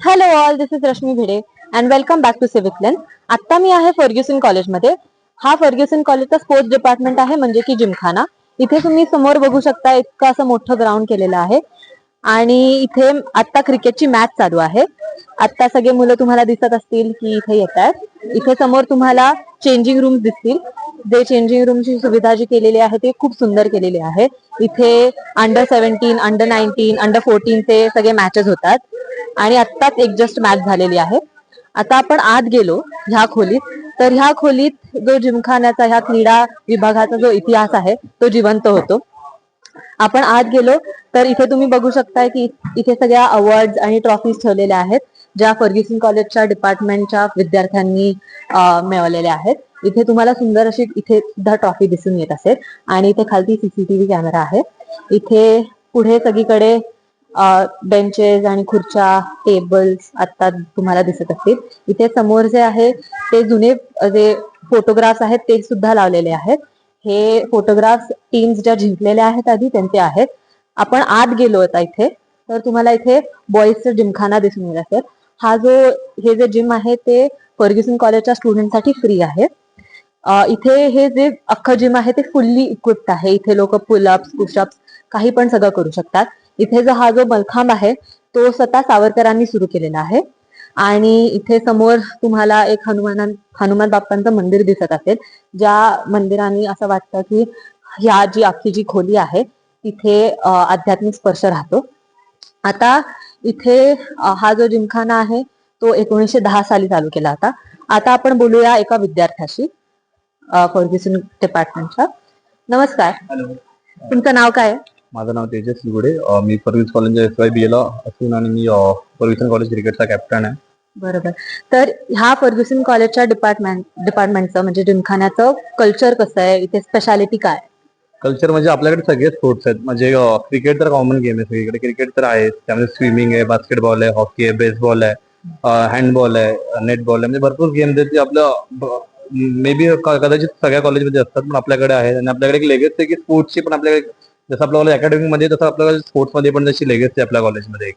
Hello all this is Rashmi Bhide and welcome back to civic lane आता मी आहे Fergusson कॉलेजमध्ये. हा फर्ग्युसन कॉलेजचा स्पोर्ट्स डिपार्टमेंट आहे म्हणजे की जिमखाना. इथे तुम्ही समोर बघू शकता इतकं असं मोठं ग्राउंड केलेलं आहे. आणि इथे आता क्रिकेटची मॅच चालू आहे. आता सगळे मुलं तुम्हाला दिसत असतील की इथे येत आहेत. इथे समोर तुम्हाला चेंजिंग रूम दिसतील. जे चेंजिंग रूमची सुविधा जी केलेली आहे ती खूप सुंदर केलेली आहे. इथे under seventeen under nineteen under फोर्टीनचे सगळे मॅचेस होतात. आणि आत्ताच एक जस्ट मॅच झालेली आहे. आता आपण आत गेलो ह्या खोलीत. तर ह्या खोलीत जो जिमखान्याचा ह्या क्रीडा विभागाचा जो इतिहास आहे तो जिवंत होतो. आपण आत गेलो तर इथे तुम्ही बघू शकताय की इथे सगळ्या अवॉर्ड आणि ट्रॉफीज ठेवलेल्या आहेत ज्या फर्ग्युसन कॉलेजच्या डिपार्टमेंटच्या विद्यार्थ्यांनी मिळवलेल्या आहेत. इथे तुम्हाला सुंदर अशी इथे सुद्धा ट्रॉफी दिसून येत असेल. आणि इथे खालती सीसीटीव्ही कॅमेरा आहे. इथे पुढे सगळीकडे बेंचेस आणि खुर्च्या टेबल्स आता तुम्हाला दिसत असतील. इथे समोर जे आहे ते जुने जे फोटोग्राफ्स आहेत ते सुद्धा लावलेले आहेत. हे फोटोग्राफ टीम्स ज्या जिंकलेल्या आहेत आधी त्यांचे आहेत. आपण आत गेलो आता इथे. तर तुम्हाला इथे बॉईजचा जिमखाना दिसून येत असेल हा जो हे जे जिम आहे ते फर्ग्युसन कॉलेजच्या स्टुडंटसाठी फ्री आहे. इथे हे जे अख्खं जिम आहे ते फुल्ली इक्विप्ड आहे. इथे लोक पुलअप्स पुशअप्स काही पण सगळं करू शकतात. इथे जो हा जो मलखांब आहे तो स्वतः सावरकरांनी सुरू केलेला आहे. आणि इथे समोर तुम्हाला एक हनुमान हनुमान बाप्पांचं मंदिर दिसत असेल. ज्या मंदिराने असं वाटतं की ह्या जी अख्खी जी खोली आहे तिथे आध्यात्मिक स्पर्श राहतो. आता इथे हा जो जिमखाना आहे तो एकोणीसशे दहा साली चालू केला होता. आता आपण बोलूया एका विद्यार्थ्याशी फर्ग्युसन डिपार्टमेंटच्या. नमस्कार. तुमचं नाव काय आहे? माझं नाव तेजस लिगुडे. अं, मी सर्व्हिस कॉलेजच्या एस वाय बी एला असून आणि मी फर्ग्युसन कॉलेज क्रिकेटचा कॅप्टन आहे. बरोबर. तर ह्या फर्ग्युसन कॉलेजच्या डिपार्टमेंट डिपार्टमेंटचं म्हणजे जिमखान्याचं कल्चर कसं आहे? इथे स्पेशालिटी काय? कल्चर म्हणजे आपल्याकडे सगळे स्पोर्ट्स आहेत. म्हणजे क्रिकेट तर कॉमन गेम आहे सगळीकडे. क्रिकेट तर आहे त्यामध्ये स्विमिंग आहे बास्केटबॉल आहे हॉकी आहे बेसबॉल आहे हँडबॉल आहे नेटबॉल आहे. म्हणजे भरपूर गेम्स आहेत जे आपलं मे बी कदाचित सगळ्या कॉलेजमध्ये असतात पण आपल्याकडे आहे आणि आपल्याकडे एक लेगेस आहे की स्पोर्ट्सची पण आपल्याकडे जसं आपल्याला अकॅडमी मध्ये तसं आपल्याला स्पोर्ट्समध्ये पण तशी लेगेस आहे आपल्या कॉलेजमध्ये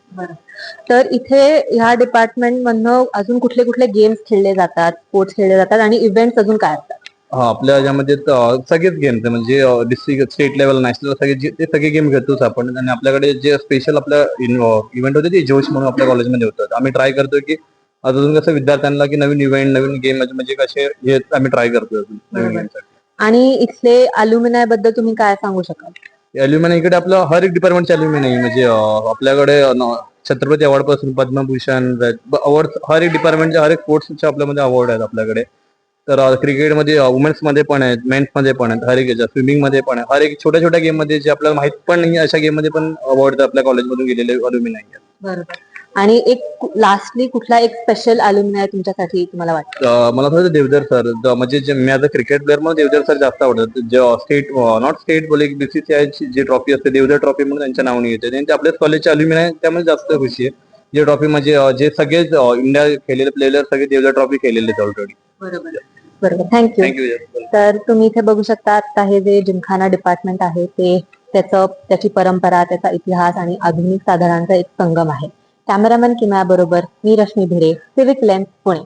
तर इथे ह्या डिपार्टमेंट मधनं अजून कुठले कुठले गेम्स खेळले जातात स्पोर्ट्स खेळले जातात आणि इव्हेंट्स अजून काय असतात? हा आपल्या याच्यामध्ये त- सगळेच गेम्स आहे म्हणजे डिस्ट्रिक्ट स्टेट लेवल नॅशनल सगळे ते सगळे गेम घेतोच आपण. आणि आपल्याकडे जे स्पेशल आपल्या इव्हेंट होते ते जोश म्हणून आपल्या कॉलेजमध्ये होतात. आम्ही ट्राय करतोय की अजून कसं विद्यार्थ्यांना की नवीन इव्हेंट नवीन गेम म्हणजे कसे हे आम्ही ट्राय करतोय अजून नवीन. आणि इथले अल्युमिनायबद्दल तुम्ही काय सांगू शकाल? अल्युमिनाय इकडे आपलं हर एक डिपार्टमेंटचे आहे म्हणजे अं, आपल्याकडे अं, छत्रपती अवॉर्डपासून पद्मभूषण अवॉर्ड हर एक डिपार्टमेंटचे हर एक स्पोर्ट्सचे आपल्यामध्ये अवॉर्ड आहेत आपल्याकडे. तर क्रिकेटमध्ये वुमेन्समध्ये पण आहेत मेन्समध्ये पण आहेत हर एक याच्यात स्विमिंगमध्ये पण आहे हर एक छोट्या छोट्या गेममध्ये जे आपल्याला माहीत पण नाही अशा गेममध्ये पण अवॉर्ड आपल्या कॉलेजमधून गेलेले अल्युमिना आहेत. बरोबर. आणि एक लास्टली कुठला एक स्पेशल अल्युमिनाय तुमच्यासाठी तुम्हाला वाटतं? अं, मला थोडं देवधर सर म्हणजे जे मी आता क्रिकेट प्लेअर म्हणून देवधर सर जास्त आवडतात. जे स्टेट नॉट स्टेट बोले बीसीसीआय जी ट्रॉफी असते देवधर ट्रॉफी म्हणून त्यांच्या नावाने येते. त्यांचे आपल्याच कॉलेजचे अल्युमिनाय त्यामुळे जास्त खुशी आहे. जे ट्रॉफी म्हणजे अं, जे सगळेच इंडिया खेळलेले प्लेयर सगळे देवधर ट्रॉफी खेळलेले आहेत ऑलरेडी बरोबर. बरोबर. थँक्यू थँक्यू तर तुम्ही इथे बघू शकता आता हे जे जिमखाना डिपार्टमेंट आहे ते त्याचं त्याची परंपरा त्याचा इतिहास आणि आधुनिक साधनांचा एक संगम आहे. कॅमेरामॅन किमया बरोबर मी रश्मी भिरे सिविक लेन्स पुणे.